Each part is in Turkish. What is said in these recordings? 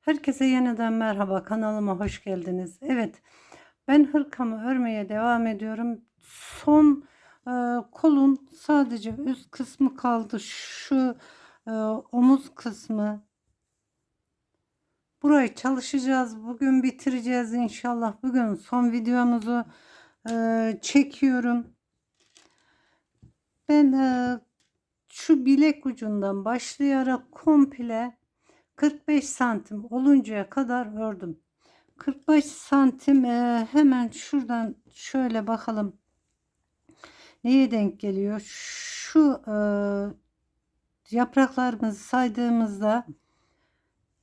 Herkese yeniden merhaba kanalıma hoş geldiniz. Evet ben hırkamı örmeye devam ediyorum. Son e, kolun sadece üst kısmı kaldı. Şu e, omuz kısmı. Burayı çalışacağız. Bugün bitireceğiz inşallah. Bugün son videomuzu e, çekiyorum. Ben e, şu bilek ucundan başlayarak komple 45 santim oluncaya kadar ördüm. 45 santim e, hemen şuradan şöyle bakalım neye denk geliyor. Şu e, yapraklarımızı saydığımızda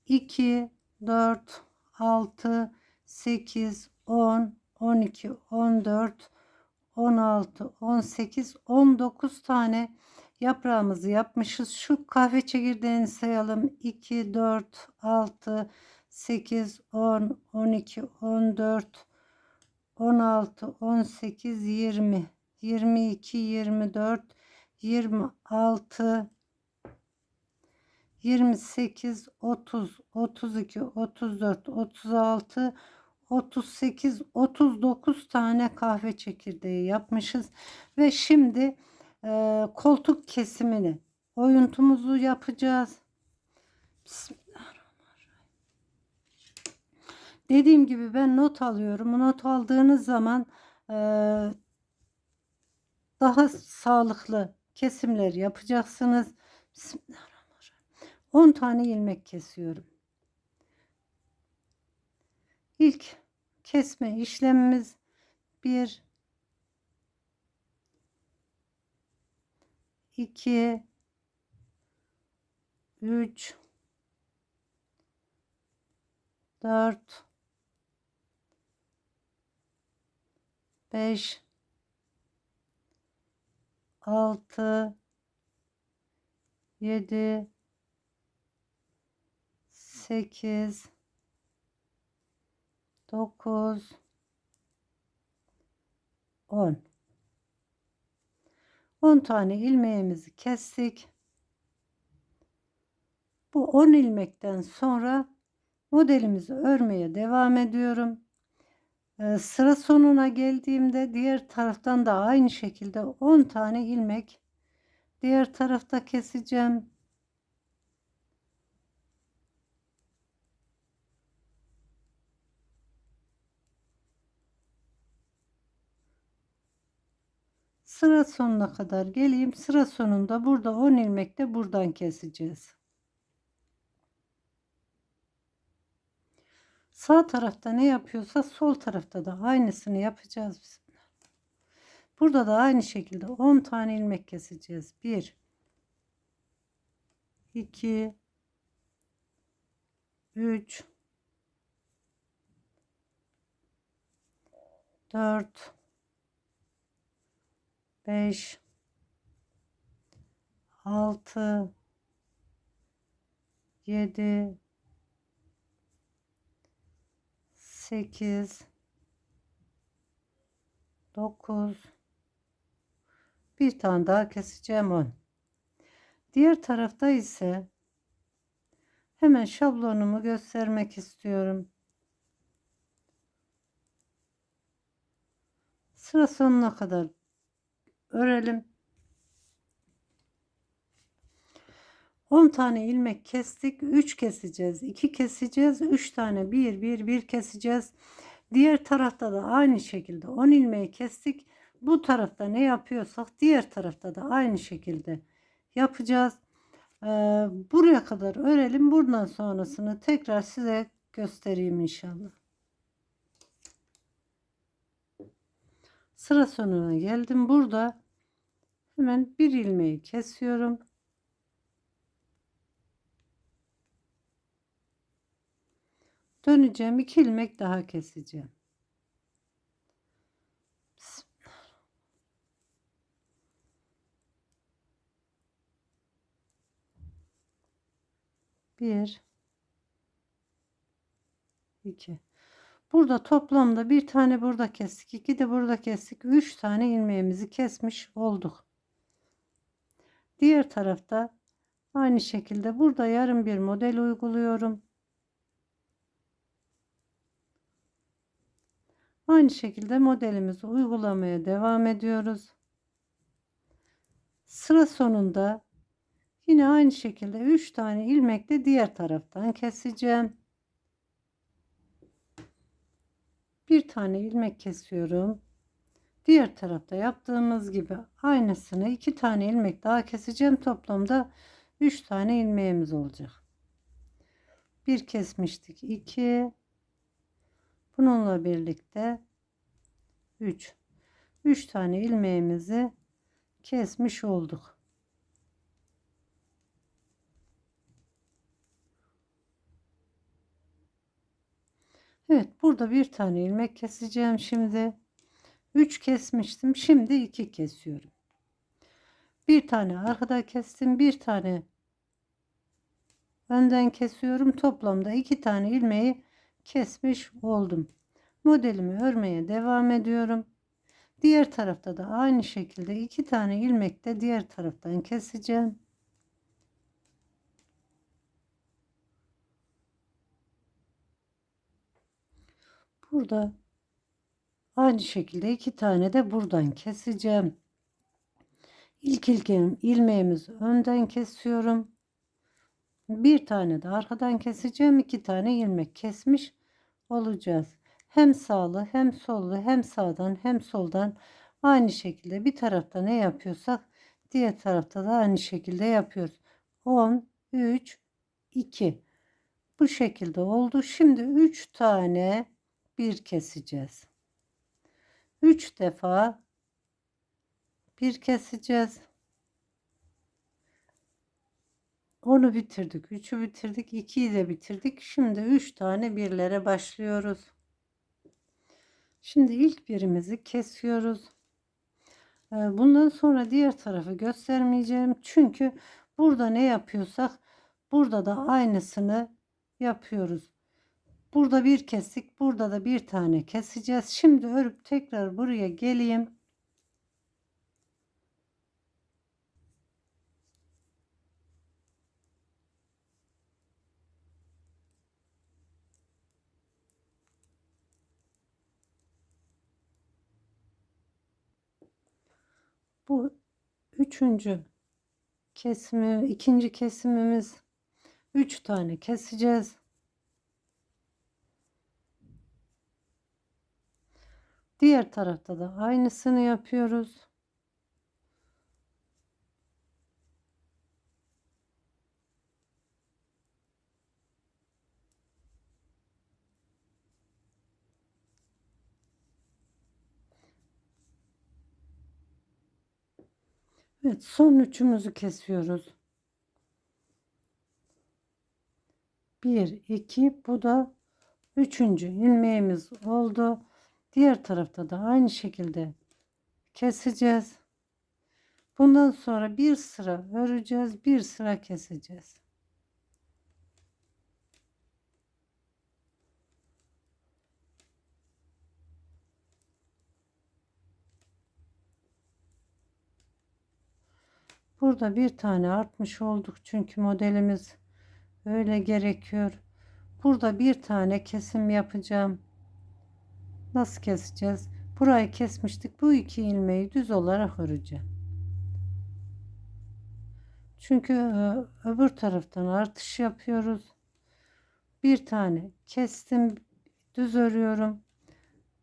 2, 4, 6, 8, 10, 12, 14, 16, 18, 19 tane yaprağımızı yapmışız. Şu kahve çekirdeğini sayalım. 2, 4, 6, 8, 10, 12, 14, 16, 18, 20, 22, 24, 26, 28, 30, 32, 34, 36, 38, 39 tane kahve çekirdeği yapmışız. Ve şimdi e, koltuk kesimini oyuntumuzu yapacağız. Bismillahirrahmanirrahim. Dediğim gibi ben not alıyorum. Not aldığınız zaman e, daha sağlıklı kesimler yapacaksınız. Bismillahirrahmanirrahim. 10 tane ilmek kesiyorum. İlk kesme işlemimiz 1 2 3 4 5 6 7 8 9 10 10 tane ilmeğimizi kestik. Bu 10 ilmekten sonra modelimizi örmeye devam ediyorum. Ee, sıra sonuna geldiğimde diğer taraftan da aynı şekilde 10 tane ilmek diğer tarafta keseceğim. Sıra sonuna kadar geleyim. Sıra sonunda burada 10 ilmek de buradan keseceğiz. Sağ tarafta ne yapıyorsa sol tarafta da aynısını yapacağız biz. Burada da aynı şekilde 10 tane ilmek keseceğiz. 1 2 3 4 5 6 7 8 9 bir tane daha keseceğim 10 diğer tarafta ise hemen şablonumu göstermek istiyorum. Sıra sonuna kadar örelim. 10 tane ilmek kestik 3 keseceğiz 2 keseceğiz 3 tane 1 1 1 keseceğiz. Diğer tarafta da aynı şekilde 10 ilmeği kestik. Bu tarafta ne yapıyorsak diğer tarafta da aynı şekilde yapacağız. Ee, buraya kadar örelim. Buradan sonrasını tekrar size göstereyim inşallah sıra sonuna geldim. Burada hemen bir ilmeği kesiyorum. Döneceğim. İki ilmek daha keseceğim. Bir iki Burada toplamda bir tane burada kestik. iki de burada kestik. Üç tane ilmeğimizi kesmiş olduk. Diğer tarafta aynı şekilde burada yarım bir model uyguluyorum. Aynı şekilde modelimizi uygulamaya devam ediyoruz. Sıra sonunda yine aynı şekilde 3 tane ilmek de diğer taraftan keseceğim. Bir tane ilmek kesiyorum. Diğer tarafta yaptığımız gibi aynısını iki tane ilmek daha keseceğim. Toplamda 3 tane ilmeğimiz olacak. Bir kesmiştik. 2 Bununla birlikte 3 3 tane ilmeğimizi kesmiş olduk. Evet burada bir tane ilmek keseceğim şimdi. 3 kesmiştim. Şimdi 2 kesiyorum. Bir tane arkada kestim. Bir tane önden kesiyorum. Toplamda 2 tane ilmeği kesmiş oldum. Modelimi örmeye devam ediyorum. Diğer tarafta da aynı şekilde iki tane ilmek de diğer taraftan keseceğim. Burada aynı şekilde iki tane de buradan keseceğim. İlk ilkim ilmeğimizi önden kesiyorum. Bir tane de arkadan keseceğim. iki tane ilmek kesmiş olacağız. Hem sağlı hem sollu hem sağdan hem soldan aynı şekilde bir tarafta ne yapıyorsak diğer tarafta da aynı şekilde yapıyoruz. 10 3 2 bu şekilde oldu. Şimdi 3 tane bir keseceğiz. 3 defa bir keseceğiz. Onu bitirdik. 3'ü bitirdik. 2'yi de bitirdik. Şimdi 3 tane birlere başlıyoruz. Şimdi ilk birimizi kesiyoruz. Ee, bundan sonra diğer tarafı göstermeyeceğim. Çünkü burada ne yapıyorsak burada da aynısını yapıyoruz. Burada bir kestik. Burada da bir tane keseceğiz. Şimdi örüp tekrar buraya geleyim. Bu üçüncü kesimi, ikinci kesimimiz. Üç tane keseceğiz. Diğer tarafta da aynısını yapıyoruz. Evet son üçümüzü kesiyoruz. 1 2 bu da üçüncü ilmeğimiz oldu. Diğer tarafta da aynı şekilde keseceğiz. Bundan sonra bir sıra öreceğiz, bir sıra keseceğiz. Burada bir tane artmış olduk çünkü modelimiz öyle gerekiyor. Burada bir tane kesim yapacağım. Nasıl keseceğiz? Burayı kesmiştik. Bu iki ilmeği düz olarak öreceğim. Çünkü e, öbür taraftan artış yapıyoruz. Bir tane kestim. Düz örüyorum.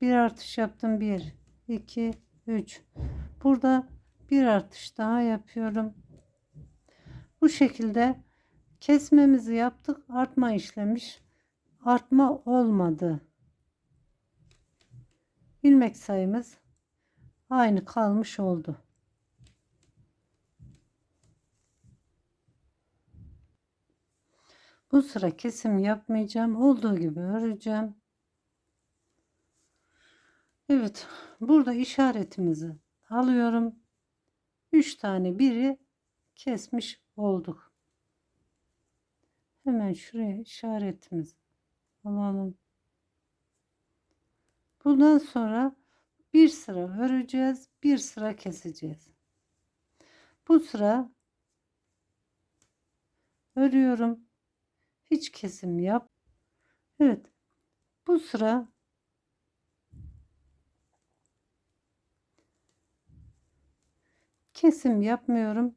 Bir artış yaptım. Bir, iki, üç. Burada bir artış daha yapıyorum. Bu şekilde kesmemizi yaptık. Artma işlemiş. Artma olmadı. İlmek sayımız aynı kalmış oldu. Bu sıra kesim yapmayacağım. Olduğu gibi öreceğim. Evet. Burada işaretimizi alıyorum. 3 tane biri kesmiş olduk. Hemen şuraya işaretimizi alalım. Bundan sonra bir sıra öreceğiz, bir sıra keseceğiz. Bu sıra örüyorum. Hiç kesim yap. Evet. Bu sıra kesim yapmıyorum.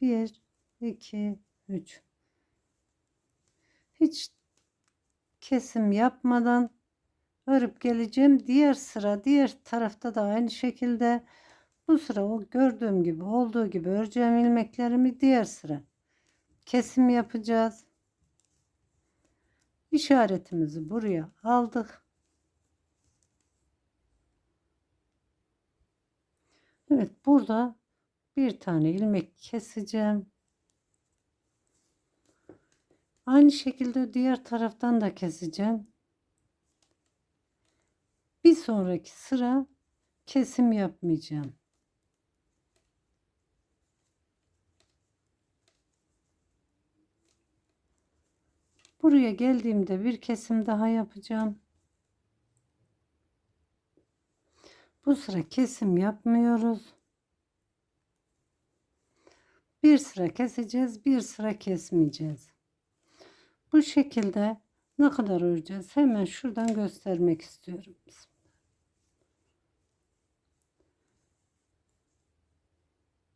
1 2 3 Hiç kesim yapmadan örüp geleceğim. Diğer sıra diğer tarafta da aynı şekilde bu sıra o gördüğüm gibi olduğu gibi öreceğim ilmeklerimi diğer sıra kesim yapacağız. İşaretimizi buraya aldık. Evet burada bir tane ilmek keseceğim. Aynı şekilde diğer taraftan da keseceğim. Bir sonraki sıra kesim yapmayacağım. Buraya geldiğimde bir kesim daha yapacağım. Bu sıra kesim yapmıyoruz. Bir sıra keseceğiz, bir sıra kesmeyeceğiz. Bu şekilde ne kadar öreceğiz? Hemen şuradan göstermek istiyorum.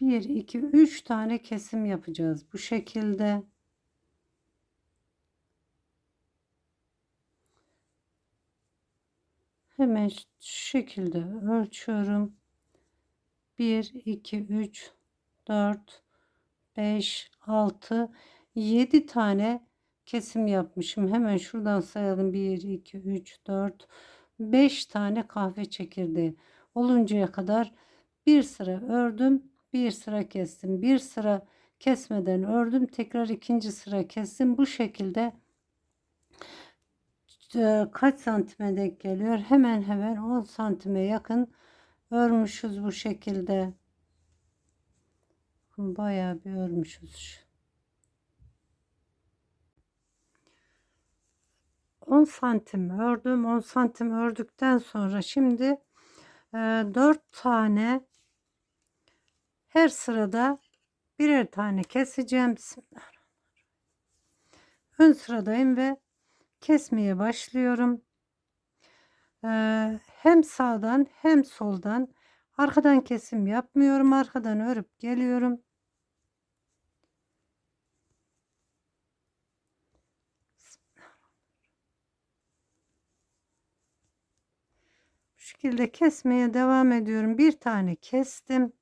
Bir, iki, üç tane kesim yapacağız bu şekilde. Hemen şu şekilde ölçüyorum. 1, 2, 3, 4, 5, 6, 7 tane kesim yapmışım. Hemen şuradan sayalım. 1, 2, 3, 4, 5 tane kahve çekirdeği oluncaya kadar bir sıra ördüm. Bir sıra kestim. Bir sıra kesmeden ördüm. Tekrar ikinci sıra kestim. Bu şekilde e, kaç santime denk geliyor? Hemen hemen 10 santime yakın örmüşüz bu şekilde. Bayağı bir örmüşüz. 10 santim ördüm. 10 santim ördükten sonra şimdi e, 4 tane her sırada birer tane keseceğim. Ön sıradayım ve kesmeye başlıyorum. Ee, hem sağdan hem soldan arkadan kesim yapmıyorum. Arkadan örüp geliyorum. Şekilde kesmeye devam ediyorum. Bir tane kestim.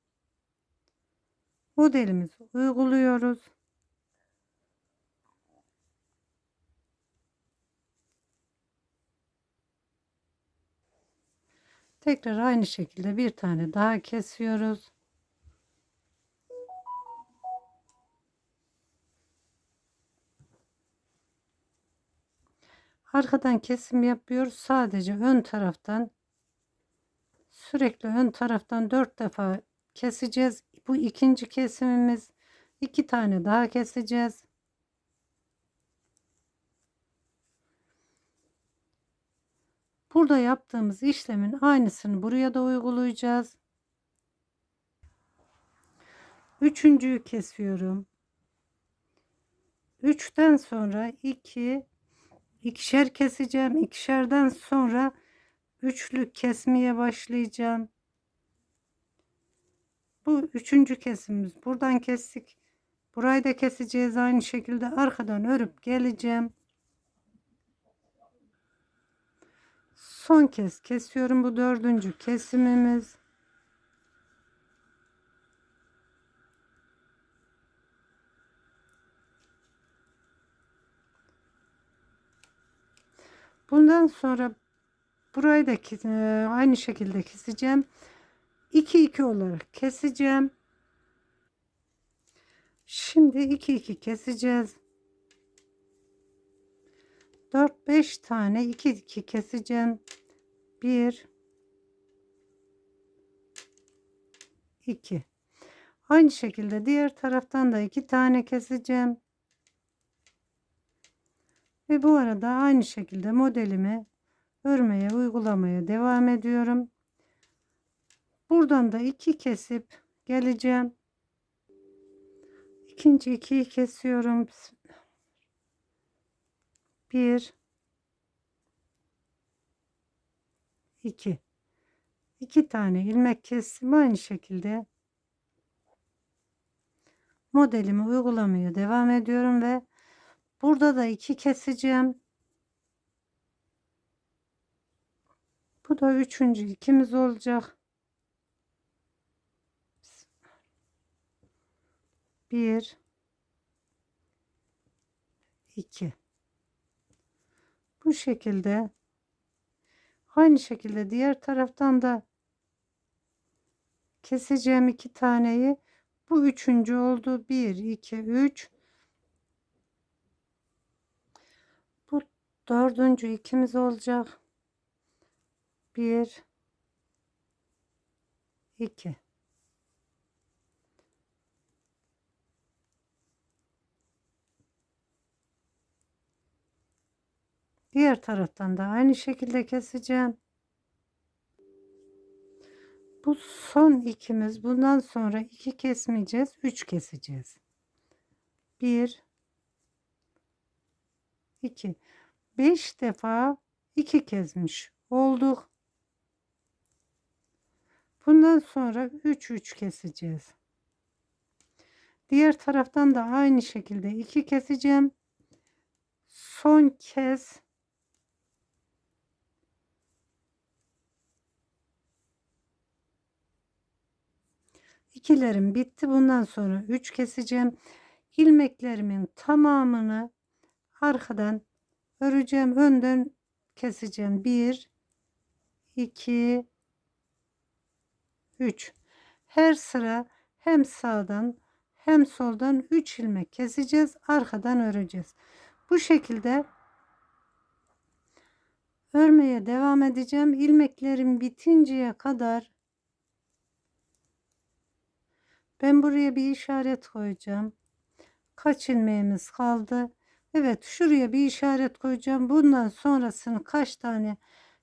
Modelimizi uyguluyoruz. Tekrar aynı şekilde bir tane daha kesiyoruz. Arkadan kesim yapıyoruz. Sadece ön taraftan sürekli ön taraftan dört defa keseceğiz. Bu ikinci kesimimiz. iki tane daha keseceğiz. Burada yaptığımız işlemin aynısını buraya da uygulayacağız. Üçüncüyü kesiyorum. Üçten sonra iki, ikişer keseceğim. İkişerden sonra üçlü kesmeye başlayacağım. Bu üçüncü kesimimiz. Buradan kestik. Burayı da keseceğiz aynı şekilde arkadan örüp geleceğim. son kez kesiyorum bu dördüncü kesimimiz bundan sonra burayı da e, aynı şekilde keseceğim 2 2 olarak keseceğim şimdi 2 2 keseceğiz 4-5 tane 2 2 keseceğim. 1 2 Aynı şekilde diğer taraftan da 2 tane keseceğim. Ve bu arada aynı şekilde modelimi örmeye uygulamaya devam ediyorum. Buradan da 2 kesip geleceğim. İkinci 2'yi kesiyorum. 1 2 iki tane ilmek kestim aynı şekilde modelimi uygulamaya devam ediyorum ve burada da iki keseceğim bu da üçüncü ikimiz olacak. Bir iki. Bu şekilde aynı şekilde diğer taraftan da keseceğim iki taneyi. Bu üçüncü oldu. 1 2 3 bu dördüncü ikimiz olacak 1 2 Diğer taraftan da aynı şekilde keseceğim. Bu son ikimiz. Bundan sonra iki kesmeyeceğiz. Üç keseceğiz. Bir, iki, beş defa iki kesmiş olduk. Bundan sonra üç üç keseceğiz. Diğer taraftan da aynı şekilde iki keseceğim. Son kez İkilerim bitti. Bundan sonra 3 keseceğim. ilmeklerimin tamamını arkadan öreceğim. Önden keseceğim. 1 2 3 Her sıra hem sağdan hem soldan 3 ilmek keseceğiz. Arkadan öreceğiz. Bu şekilde örmeye devam edeceğim. ilmeklerim bitinceye kadar Ben buraya bir işaret koyacağım. Kaç ilmeğimiz kaldı? Evet şuraya bir işaret koyacağım. Bundan sonrasını kaç tane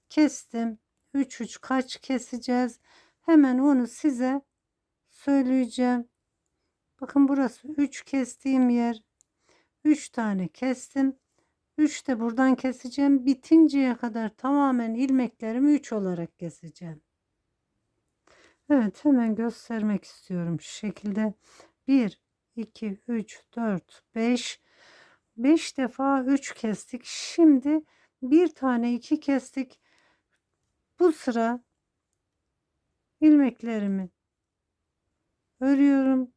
kestim? 3 3 kaç keseceğiz? Hemen onu size söyleyeceğim. Bakın burası 3 kestiğim yer. 3 tane kestim. 3 de buradan keseceğim. Bitinceye kadar tamamen ilmeklerimi 3 olarak keseceğim. Evet hemen göstermek istiyorum şu şekilde 1 2 3 4 5 5 defa 3 kestik şimdi bir tane 2 kestik bu sıra ilmeklerimi örüyorum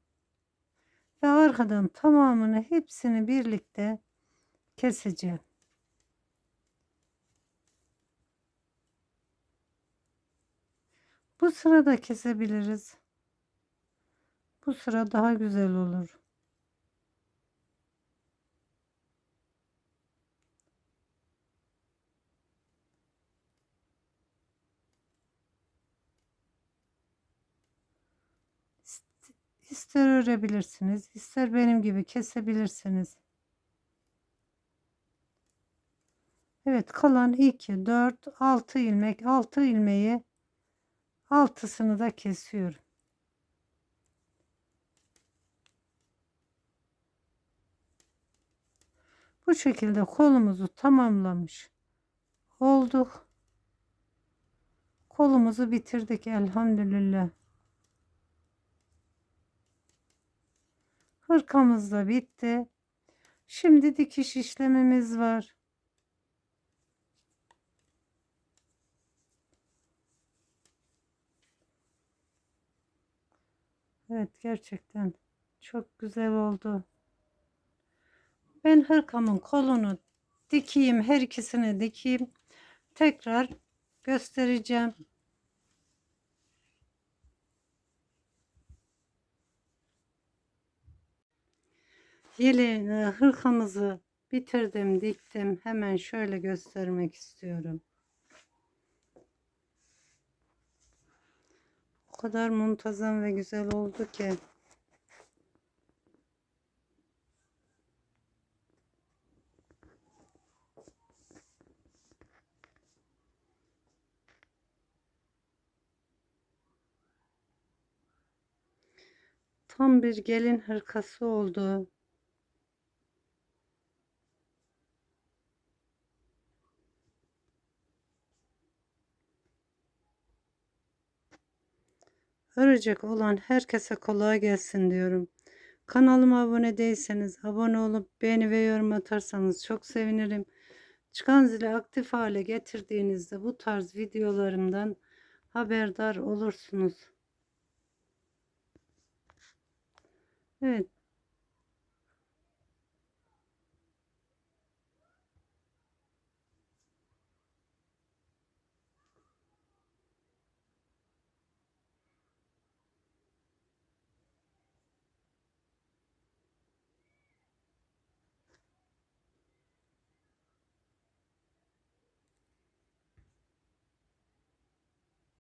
ve arkadan tamamını hepsini birlikte keseceğim Bu sırada kesebiliriz. Bu sıra daha güzel olur. İster örebilirsiniz, ister benim gibi kesebilirsiniz. Evet kalan 2, 4, 6 ilmek, 6 ilmeği altısını da kesiyorum. Bu şekilde kolumuzu tamamlamış olduk. Kolumuzu bitirdik elhamdülillah. Hırkamız da bitti. Şimdi dikiş işlemimiz var. Evet gerçekten çok güzel oldu. Ben hırkamın kolunu dikeyim. Her ikisini dikeyim. Tekrar göstereceğim. Yeleğini, hırkamızı bitirdim, diktim. Hemen şöyle göstermek istiyorum. kadar muntazam ve güzel oldu ki. Tam bir gelin hırkası oldu. Örecek olan herkese kolay gelsin diyorum. Kanalıma abone değilseniz abone olup beğeni ve yorum atarsanız çok sevinirim. Çıkan zili aktif hale getirdiğinizde bu tarz videolarımdan haberdar olursunuz. Evet